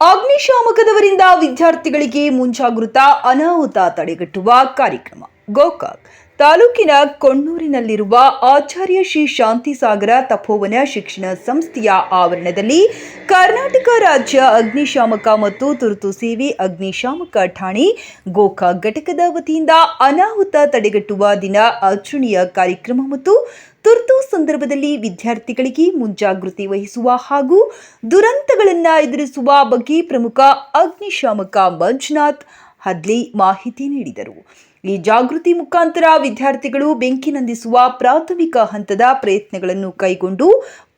ಅಗ್ನಿಶಾಮಕದವರಿಂದ ವಿದ್ಯಾರ್ಥಿಗಳಿಗೆ ಮುಂಜಾಗೃತ ಅನಾಹುತ ತಡೆಗಟ್ಟುವ ಕಾರ್ಯಕ್ರಮ ಗೋಕಾಕ್. ತಾಲೂಕಿನ ಕೊಣ್ಣೂರಿನಲ್ಲಿರುವ ಆಚಾರ್ಯ ಶ್ರೀ ಶಾಂತಿಸಾಗರ ತಪೋವನ ಶಿಕ್ಷಣ ಸಂಸ್ಥೆಯ ಆವರಣದಲ್ಲಿ ಕರ್ನಾಟಕ ರಾಜ್ಯ ಅಗ್ನಿಶಾಮಕ ಮತ್ತು ತುರ್ತು ಸೇವೆ ಅಗ್ನಿಶಾಮಕ ಠಾಣೆ ಗೋಕಾ ಘಟಕದ ವತಿಯಿಂದ ಅನಾಹುತ ತಡೆಗಟ್ಟುವ ದಿನ ಆಚರಣೆಯ ಕಾರ್ಯಕ್ರಮ ಮತ್ತು ತುರ್ತು ಸಂದರ್ಭದಲ್ಲಿ ವಿದ್ಯಾರ್ಥಿಗಳಿಗೆ ಮುಂಜಾಗೃತಿ ವಹಿಸುವ ಹಾಗೂ ದುರಂತಗಳನ್ನು ಎದುರಿಸುವ ಬಗ್ಗೆ ಪ್ರಮುಖ ಅಗ್ನಿಶಾಮಕ ಮಂಜುನಾಥ್ ಹದ್ಲಿ ಮಾಹಿತಿ ನೀಡಿದರು. ಈ ಜಾಗೃತಿ ಮುಖಾಂತರ ವಿದ್ಯಾರ್ಥಿಗಳು ಬೆಂಕಿ ನಂದಿಸುವ ಪ್ರಾಥಮಿಕ ಹಂತದ ಪ್ರಯತ್ನಗಳನ್ನು ಕೈಗೊಂಡು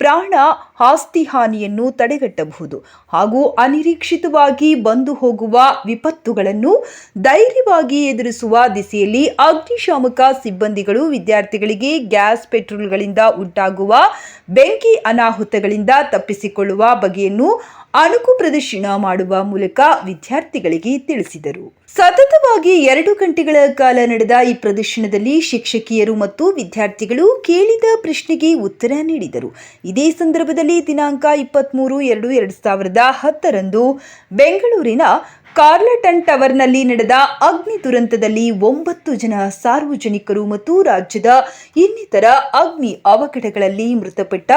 ಪ್ರಾಣ ಆಸ್ತಿ ಹಾನಿಯನ್ನು ತಡೆಗಟ್ಟಬಹುದು ಹಾಗೂ ಅನಿರೀಕ್ಷಿತವಾಗಿ ಬಂದು ಹೋಗುವ ವಿಪತ್ತುಗಳನ್ನು ಧೈರ್ಯವಾಗಿ ಎದುರಿಸುವ ದಿಸೆಯಲ್ಲಿ ಅಗ್ನಿಶಾಮಕ ಸಿಬ್ಬಂದಿಗಳು ವಿದ್ಯಾರ್ಥಿಗಳಿಗೆ ಗ್ಯಾಸ್ ಪೆಟ್ರೋಲ್ಗಳಿಂದ ಉಂಟಾಗುವ ಬೆಂಕಿ ಅನಾಹುತಗಳಿಂದ ತಪ್ಪಿಸಿಕೊಳ್ಳುವ ಬಗೆಯನ್ನು ಅಣುಕು ಪ್ರದರ್ಶನ ಮಾಡುವ ಮೂಲಕ ವಿದ್ಯಾರ್ಥಿಗಳಿಗೆ ತಿಳಿಸಿದರು. ಸತತವಾಗಿ ಎರಡು ಗಂಟೆಗಳ ಕಾಲ ನಡೆದ ಈ ಪ್ರದರ್ಶನದಲ್ಲಿ ಶಿಕ್ಷಕಿಯರು ಮತ್ತು ವಿದ್ಯಾರ್ಥಿಗಳು ಕೇಳಿದ ಪ್ರಶ್ನೆಗೆ ಉತ್ತರ ನೀಡಿದರು. ಇದೇ ಸಂದರ್ಭದಲ್ಲಿ ದಿನಾಂಕ ಇಪ್ಪತ್ತ್ಮೂರು ಎರಡು ಎರಡು ಸಾವಿರದ ಹತ್ತರಂದು ಬೆಂಗಳೂರಿನ ಕಾರ್ಲಟನ್ ಟವರ್ನಲ್ಲಿ ನಡೆದ ಅಗ್ನಿ ದುರಂತದಲ್ಲಿ ಒಂಬತ್ತು ಜನ ಸಾರ್ವಜನಿಕರು ಮತ್ತು ರಾಜ್ಯದ ಇನ್ನಿತರ ಅಗ್ನಿ ಅವಘಡಗಳಲ್ಲಿ ಮೃತಪಟ್ಟ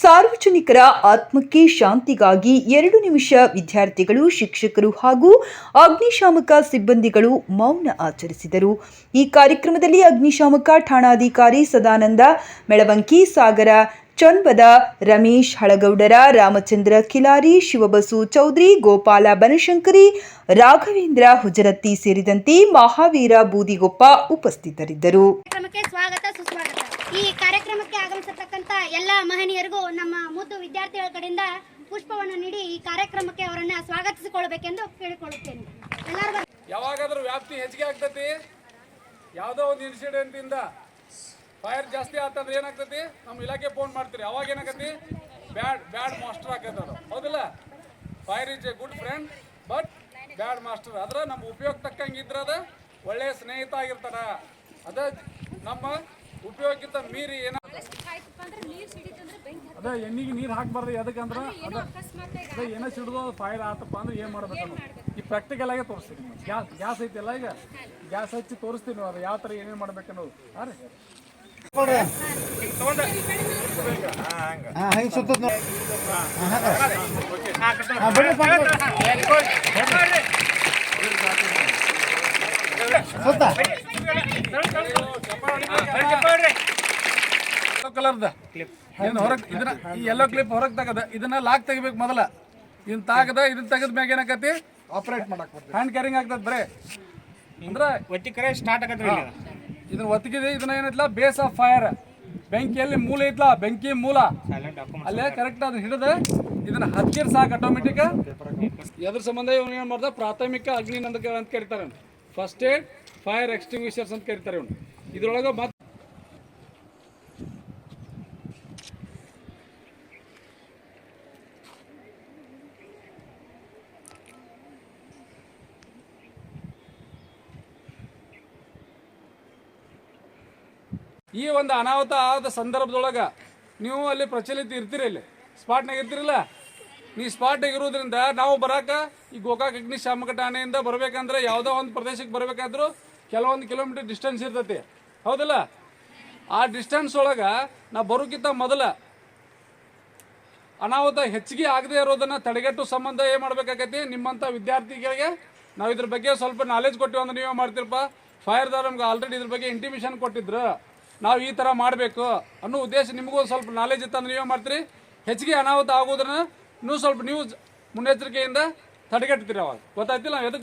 ಸಾರ್ವಜನಿಕರ ಆತ್ಮಕ್ಕೆ ಶಾಂತಿಗಾಗಿ ಎರಡು ನಿಮಿಷ ವಿದ್ಯಾರ್ಥಿಗಳು, ಶಿಕ್ಷಕರು ಹಾಗೂ ಅಗ್ನಿಶಾಮಕ ಸಿಬ್ಬಂದಿಗಳು ಮೌನ ಆಚರಿಸಿದರು. ಈ ಕಾರ್ಯಕ್ರಮದಲ್ಲಿ ಅಗ್ನಿಶಾಮಕ ಠಾಣಾಧಿಕಾರಿ ಸದಾನಂದ, ಮೆಳವಂಕಿ, ಸಾಗರ ಚೊನ್ಬದ ರಮೇಶ್ ಹಳಗೌಡರ ರಾಮಚಂದ್ರ ಕಿಲಾರಿ ಶಿವಬಸು ಚೌಧರಿ ಗೋಪಾಲ ಬನಶಂಕರಿ ರಾಘವೇಂದ್ರ ಹುಜರತ್ತಿ ಸೇರಿದಂತೆ ಮಹಾವೀರ ಬೂದಿಗೊಪ್ಪ ಉಪಸ್ಥಿತರಿದ್ದರು. ಕಾರ್ಯಕ್ರಮಕ್ಕೆ ಸ್ವಾಗತ ಸುಸ್ವಾಗತ. ಈ ಕಾರ್ಯಕ್ರಮಕ್ಕೆ ಆಗಮಿಸತಕ್ಕಂತ ಎಲ್ಲ ಮಹನೀಯರಿಗೂ ನಮ್ಮ ಮುದ್ದು ವಿದ್ಯಾರ್ಥಿಗಳ ಕಡೆಯಿಂದ ಪುಷ್ಪವನ್ನು ನೀಡಿ ಈ ಕಾರ್ಯಕ್ರಮಕ್ಕೆ ಅವರನ್ನ ಸ್ವಾಗತಿಸಿಕೊಳ್ಳಬೇಕೆಂದು ಕೇಳಿಕೊಳ್ಳುತ್ತೇನೆ. ಯಾವಾಗಾದರೂ ಯಾವಾಗಾದ್ರೂ ವ್ಯಾಪ್ತಿ ಹೆಚ್ಚಿಗೆ ಆಗ್ತತಿ? ಯಾವುದೋ ಒಂದು ಇನ್ಸಿಡೆಂಟ್ ಇಂದ ಫೈರ್ ಜಾಸ್ತಿ ಆತಂದ್ರೆ ಏನಾಗ್ತತಿ? ನಮ್ಮ ಇಲಾಖೆ ಫೋನ್ ಮಾಡ್ತೀರಿ. ಅವಾಗ ಏನಾಗತಿ ಬ್ಯಾಡ್ ಬ್ಯಾಡ್ ಮಾಸ್ಟರ್ ಆಕೈತದ ಅದು. ಹೌದಿಲ್ಲ? Fire is a good friend but bad master. ಅದ್ರ ನಮ್ಮ ಉಪಯೋಗ ತಕ್ಕಂಗೆ ಇದ್ರ ಅದ ಒಳ್ಳೆಯ ಸ್ನೇಹಿತ ಆಗಿರ್ತಾರ. ಅದ ನಮ್ಮ ಉಪಯೋಗಕ್ಕಿಂತ ಮೀರಿ ಏನ ಅದ ಎಣ್ಣಿಗೆ ನೀರು ಹಾಕ್ಬಾರ್ದು ಯಾಕಂದ್ರೆ ಅದ ಅದ ಏನೋ ಸಿಡಿದು ಫೈರ್ ಆತಪ್ಪ ಅಂದ್ರೆ ಏನು ಮಾಡ್ಬೇಕು. ಈ ಪ್ರಾಕ್ಟಿಕಲ್ ಆಗಿ ತೋರಿಸ್ತೀನಿ. ಗ್ಯಾಸ್ ಗ್ಯಾಸ್ ಐತಿಲ್ಲ ಈಗ? ಗ್ಯಾಸ್ ಹಚ್ಚಿ ತೋರಿಸ್ತೀನಿ ಅದು ಯಾವ ಥರ ಏನೇನು ಮಾಡ್ಬೇಕನ್ನೋದು ಹಾಂ ರೀ. ಹಂಗೆ ಸುತ್ತದ ನೋಡಿ. ಸುತ್ತ? ಕಲರ್ದ. ಏನು ಹೊರಗೆ ಇದನ್ನ ಈ ಎಲ್ಲೋ ಕ್ಲಿಪ್ ಹೊರಗೆ ತೆಗದ. ಇದನ್ನ ಲಾಕ್ ತೆಗಿಬೇಕು ಮೊದಲ. ಇದನ್ನ ತಾಗದ ಇದನ್ನ ತೆಗೆದ ಮ್ಯಾಗ ಏನಾಕತಿ ಆಪರೇಟ್ ಮಾಡಕ್ ಹ್ಯಾಂಡ್ ಕ್ಯಾರಿಂಗ್ ಆಗ್ತದ ಬರೇ. ಅಂದ್ರೆ ಒತ್ತಿ ಕರೆ ಸ್ಟಾರ್ಟ್ ಆಗತ್ತೆ. ಇದನ್ನ ಒತ್ತಿಗಿದೆ ಇದನ್ನ ಏನೈತ್ಲ? ಬೇಸ್ ಆಫ್ ಫೈರ್ ಬೆಂಕಿಯಲ್ಲಿ ಮೂಲ ಐತ್ಲ ಬೆಂಕಿ ಮೂಲ. ಅಲ್ಲೇ ಕರೆಕ್ಟ್ ಅದನ್ನ ಹಿಡಿದು ಇದನ್ನ ಹತ್ತಿರ ಸಾಕು ಆಟೋಮೆಟಿಕ್ ಎದ್ರ ಸಂಬಂಧ ಇವನು ಏನು ಮಾಡ್ದ? ಪ್ರಾಥಮಿಕ ಅಗ್ನಿ ನಂದಕ ಅಂತ ಕರೀತಾರೆ ಫಸ್ಟ್ ಏಡ್ ಫೈರ್ ಎಕ್ಸ್ಟಿಂಗ್ವಿಷರ್ಸ್ ಅಂತ ಕರೀತಾರೆ ಇವನು. ಇದ್ರೊಳಗೆ ಮತ್ತೆ ಈ ಒಂದು ಅನಾಹುತ ಆದ ಸಂದರ್ಭದೊಳಗೆ ನೀವು ಅಲ್ಲಿ ಪ್ರಚಲಿತ ಇರ್ತೀರಿ ಇಲ್ಲಿ. ಸ್ಪಾಟ್ನಾಗ ಇರ್ತಿರಲ್ಲ? ನೀ ಸ್ಪಾಟ್ನಾಗ ಇರೋದ್ರಿಂದ ನಾವು ಬರಾಕ ಈ ಗೋಕಾಕ್ ಅಗ್ನಿಶಾಮಕ ಠಾಣೆಯಿಂದ ಬರಬೇಕಂದ್ರೆ ಯಾವುದೋ ಒಂದು ಪ್ರದೇಶಕ್ಕೆ ಬರಬೇಕಾದ್ರೂ ಕೆಲವೊಂದು ಕಿಲೋಮೀಟರ್ ಡಿಸ್ಟೆನ್ಸ್ ಇರ್ತೈತಿ. ಹೌದಲ್ಲ? ಆ ಡಿಸ್ಟೆನ್ಸ್ ಒಳಗೆ ನಾವು ಬರೋಕ್ಕಿಂತ ಮೊದಲ ಅನಾಹುತ ಹೆಚ್ಚಿಗೆ ಆಗದೆ ಇರೋದನ್ನ ತಡೆಗಟ್ಟು ಸಂಬಂಧ ಏನು ಮಾಡಬೇಕಾಗೈತಿ? ನಿಮ್ಮಂಥ ವಿದ್ಯಾರ್ಥಿಗಳಿಗೆ ನಾವು ಇದ್ರ ಬಗ್ಗೆ ಸ್ವಲ್ಪ ನಾಲೆಜ್ ಕೊಟ್ಟಿವಿ ಅಂದ್ರೆ ನೀವೇ ಮಾಡ್ತಿರಪ್ಪ. ಫೈರ್ದಾರ್ ನಮ್ಗೆ ಆಲ್ರೆಡಿ ಇದ್ರ ಬಗ್ಗೆ ಇಂಟಿಮೇಷನ್ ಕೊಟ್ಟಿದ್ರು. ನಾವು ಈ ಥರ ಮಾಡಬೇಕು ಅನ್ನೋ ಉದ್ದೇಶ ನಿಮಗೂ ಸ್ವಲ್ಪ ನಾಲೆಜ್ ಇತ್ತಂದ್ರೆ ನೀವೇ ಮಾಡ್ತೀರಿ. ಹೆಚ್ಚಿಗೆ ಅನಾಹುತ ಆಗೋದ್ರನ್ನ ನೀವು ಸ್ವಲ್ಪ ನೀವು ಮುನ್ನೆಚ್ಚರಿಕೆಯಿಂದ ತಡೆಗಟ್ತೀರಿ ಅವಾಗ. ಗೊತ್ತಾಯ್ತಿಲ್ಲ ನಾವು ಎದಕ್ಕೆ